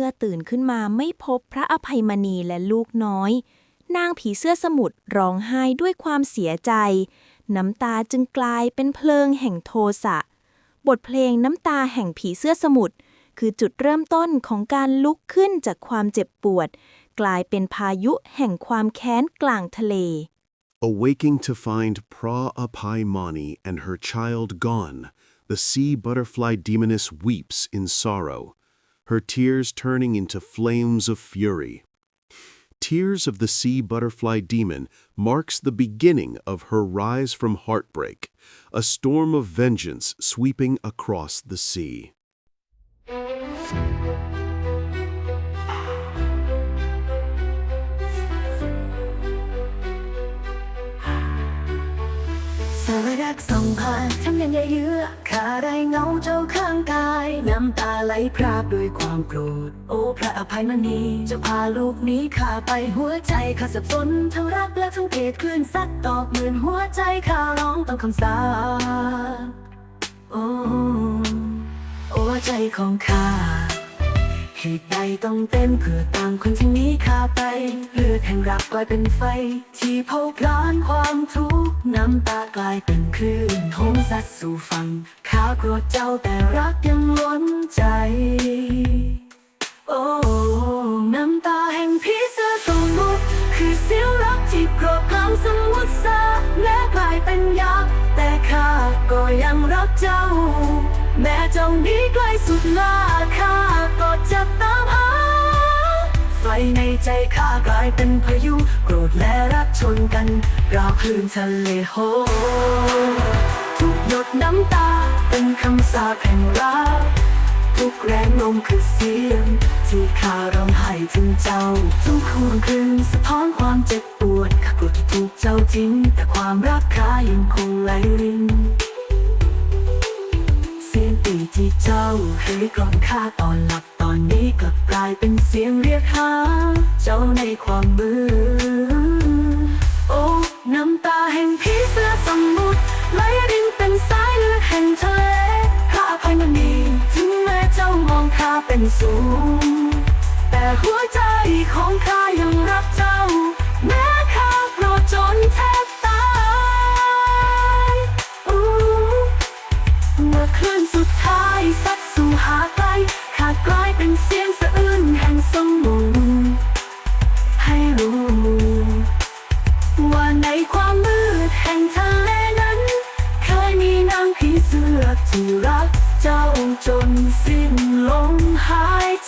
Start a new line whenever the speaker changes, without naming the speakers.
มื่อตื่นขึ้นมาไม่พบพระอภัยมณีและลูกน้อย นางผีเสื้อสมุทรร้องไห้ด้วยความเสียใจ น้ำตาจึงกลายเป็นเพลิงแห่งโทสะ บทเพลงน้ำตาแห่งผีเสื้อสมุทรคือจุดเริ่มต้นของการลุกขึ้นจากความเจ็บปวด กลายเป็นพายุแห่งความแค้นกลางทะเล
Awaking to find Pra Apai Mani and her child gone, the sea butterfly demoness weeps in sorrow, her tears turning into flames of fury. Tears of the sea butterfly demon marks the beginning of her rise from heartbreak, a storm of vengeance sweeping across the sea.
สายรักส่องผ่านทำยังไงเยื้อขาได้เงาเจ้าข้างกาย น้ำตาไหลพรากด้วยความโกรธ โอ้พระอภัยมณีจะพาลูกนี้ข้าไปหัวใจข้าสับสนทั้งรักและทั้งเกลียดคลื่นซัดตอกเหมือนหัวใจข้าร้องต้องคำสาปโอ้โอ้ใจของข้าเหตุใดต้องเต้นเพื่อตามคนที่นี้ข้า รักกลายเป็นไฟ ที่เผาพลานความทุกข์น้ำตากลายเป็นคลื่นโทมซัดสู่ฝั่งข้าโกรธเจ้าแต่รักยังล้นใจ โอ้ น้ำตาแห่งพี่เสื้อสมุทรคือเสียวรักที่โกรธกลางสมุทรสาแม้กลายเป็นยักษ์แต่ข้าก็ยังรักเจ้า แม้เจ้านี้ใกล้สุดลา ในใจข้ากลายเป็นพายุ โกรธและรักชนกัน ราวคลื่นทะเลโฮทุกหยดน้ำตาเป็นคำสาปแห่งรักทุกแรงลมคือเสียง ที่ข้าร้องไห้ถึงเจ้า ทุกคืนคืนสะท้อนความเจ็บปวดข้ากลัวที่ถูกเจ้าทิ้งแต่ความรักข้ายังคงไหลรินเสียงตีที่เจ้าเคยกล่อมข้าตอนหลับ อนนี้กลับกลายเป็นเสียงเรียกหา เจ้าในความมืดโอ้น้ำตาแห่งพี่เสื้อสมุทรไหลรินเป็นสายเลือดแห่งทะเลข้าอภัยมณีถึงแม้เจ้ามองข้าเป็นสูง แต่หัวใจของข้ายังรักเจ้าแม้ักเจ้าจนสิ้นลมหายใจ